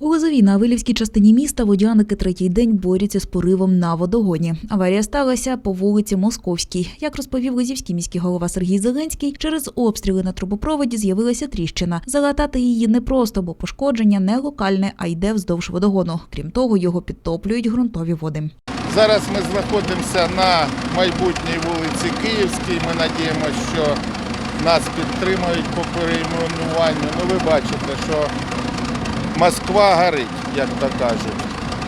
У Лозовій на Авилівській частині міста водяники третій день борються з поривом на водогоні. Аварія сталася по вулиці Московській. Як розповів Лозівський міський голова Сергій Зеленський, через обстріли на трубопроводі з'явилася тріщина. Залатати її непросто, бо пошкодження не локальне, а йде вздовж водогону. Крім того, його підтоплюють ґрунтові води. Зараз ми знаходимося на майбутній вулиці Київській. Ми надіємося, що нас підтримають по перейменуванню. Ну, ви бачите, що Москва горить, як то кажуть.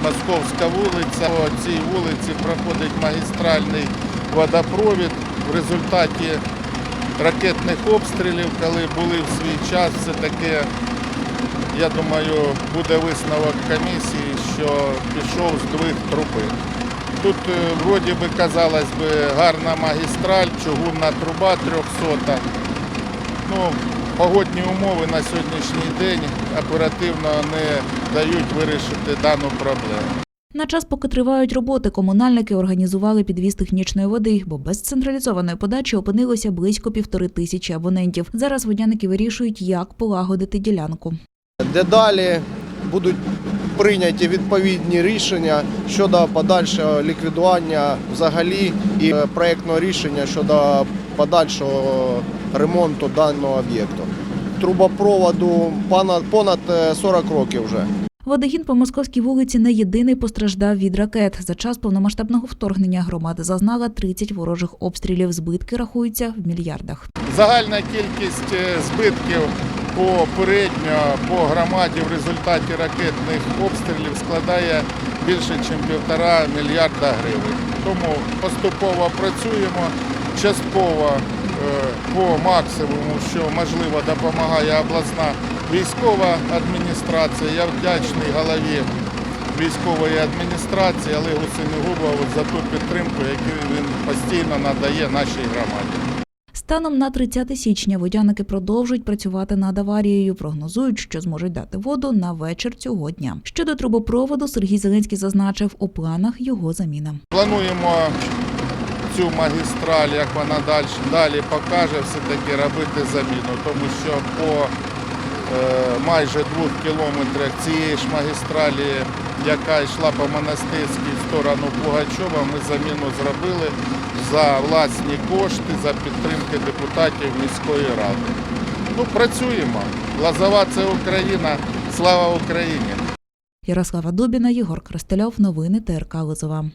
Московська вулиця. По цій вулиці проходить магістральний водопровід. В результаті ракетних обстрілів, коли були в свій час, все таки, я думаю, буде висновок комісії, що пішов здвиг труби. Тут е, вроді би казалось би гарна магістраль, чугунна труба 300. Ну, погодні умови на сьогоднішній день оперативно не дають вирішити дану проблему. На час, поки тривають роботи, комунальники організували підвіз технічної води, бо без централізованої подачі опинилося близько півтори тисячі абонентів. Зараз водяники вирішують, як полагодити ділянку. Дедалі будуть прийняті відповідні рішення щодо подальшого ліквідування взагалі і е, проєктного рішення щодо подальшого ремонту даного об'єкту. Трубопроводу понад, понад е, 40 років вже. Водогін по московській вулиці не єдиний постраждав від ракет. За час повномасштабного вторгнення громада зазнала 30 ворожих обстрілів. Збитки рахуються в мільярдах. Загальна кількість е, збитків попередньо по громаді в результаті ракетних обстрілів складає більше, ніж півтора мільярда гривень. Тому поступово працюємо, частково по максимуму, що можливо допомагає обласна військова адміністрація. Я вдячний голові військової адміністрації Олегу Синегубову за ту підтримку, яку він постійно надає нашій громаді. Станом на 30 січня водяники продовжують працювати над аварією. Прогнозують, що зможуть дати воду на вечір цього дня. Щодо трубопроводу, Сергій Зеленський зазначив, у планах його заміна. Плануємо цю магістраль, як вона далі, далі покаже, все-таки робити заміну, тому що по е, майже двох кілометрах цієї ж магістралі, яка йшла по монастирській в сторону Пугачова, ми заміну зробили за власні кошти, за підтримки депутатів міської ради. Ну, працюємо. Лазова це Україна. Слава Україні! Ярослава Дубіна, Єгор Крастельов. Новини ТРК Лозова.